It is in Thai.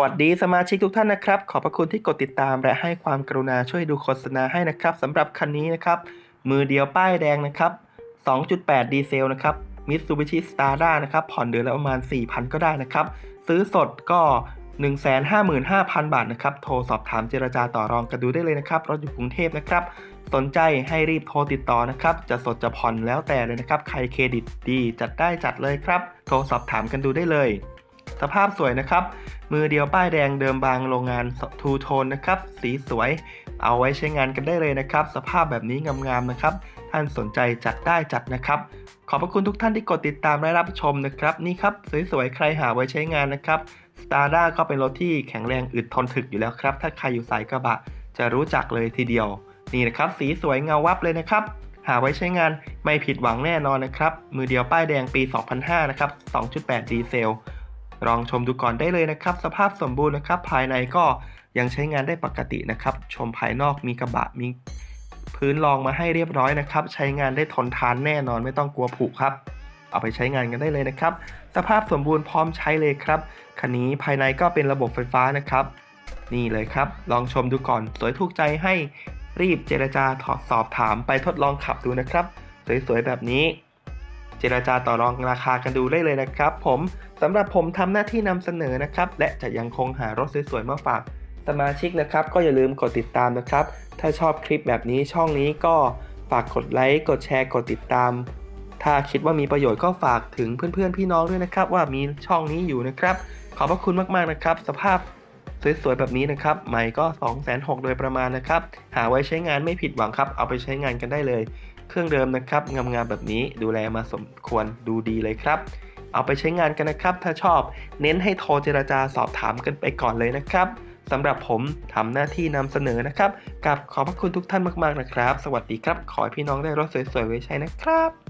วัสดีสมาชิกทุกท่านนะครับ ขอบพระคุณที่กดติดตามและให้ความกรุณาช่วยดูโฆษณาให้นะครับสำหรับคันนี้นะครับ มือเดียวป้ายแดงนะครับ 2.8 ดีเซลนะครับ Mitsubishi Stara นะครับ ผ่อนเดือนละประมาณ 4,000 ก็ได้นะครับ ซื้อสดก็ 155,000 บาทนะครับ โทรสอบถามเจรจาต่อรองกันดูได้เลยนะครับรถอยู่กรุงเทพนะครับ สนใจให้รีบโทรติดต่อนะครับ จะสดจะผ่อนแล้วแต่เลยนะครับ ใครเครดิตดีจัดได้จัดเลยครับ โทรสอบถามกันดูได้เลย สภาพสวยนะครับ มือเดียวป้ายแดงเดิมบางโรงงานทูโทนนะครับ สีสวย เอาไว้ใช้งานกันได้เลยนะครับ สภาพแบบนี้งามๆนะครับ ท่านสนใจจัดได้จัดนะครับ ขอบพระคุณทุกท่านที่กดติดตามและรับชมนะครับ นี่ครับสวยๆใครหาไว้ใช้งานนะครับ s t a r d a ก็เป็นรถที่แข็งแรงอึดทนถึกอยู่แล้วครับ ถ้าใครอยู่สายกระบะ จะรู้จักเลยทีเดียว นี่นะครับ สีสวยเงาวับเลยนะครับ หาไว้ใช้งานไม่ผิดหวังแน่นอนนะครับ มือเดียวป้ายแดงปี 2005 นะครับ 2.8 ดีเซล ลองชมดูก่อนได้เลยนะครับ สภาพสมบูรณ์นะครับ ภายในก็ยังใช้งานได้ปกตินะครับ ชมภายนอกมีกระบะมีพื้นรองมาให้เรียบร้อยนะครับ ใช้งานได้ทนทานแน่นอนไม่ต้องกลัวผุครับ เอาไปใช้งานกันได้เลยนะครับ สภาพสมบูรณ์พร้อมใช้เลยครับคันนี้ภายในก็เป็นระบบไฟฟ้านะครับ นี่เลยครับ ลองชมดูก่อน สวยถูกใจให้รีบเจรจาถอดสอบถามไปทดลองขับดูนะครับ สวยๆแบบนี้ เจรจาต่อรองราคากันดูได้เลยนะครับผมสำหรับผมทำหน้าที่นำเสนอนะครับ และจะยังคงหารถสวยๆมาฝากสมาชิกนะครับ ก็อย่าลืมกดติดตามนะครับ ถ้าชอบคลิปแบบนี้ช่องนี้ก็ฝากกดไลค์กดแชร์กดติดตาม ถ้าคิดว่ามีประโยชน์ก็ฝากถึงเพื่อนๆพี่น้องด้วยนะครับ ว่ามีช่องนี้อยู่นะครับ ขอบพระคุณมากๆนะครับ สภาพสวยๆแบบนี้นะครับใหม่ก็ 2 6 0 0 0โดยประมาณนะครับ หาไว้ใช้งานไม่ผิดหวังครับ เอาไปใช้งานกันได้เลย เครื่องเดิมนะครับงามๆแบบนี้ดูแลมาสมควรดูดีเลยครับ เอาไปใช้งานกันนะครับ ถ้าชอบ เน้นให้โทรเจราจาสอบถามกันไปก่อนเลยนะครับสำหรับผมทำหน้าที่นำเสนอนะครับกับขอบพระคุณทุกท่านมากๆนะครับ สวัสดีครับ ขอให้พี่น้องได้รถสวยๆไว้ใช้นะครับ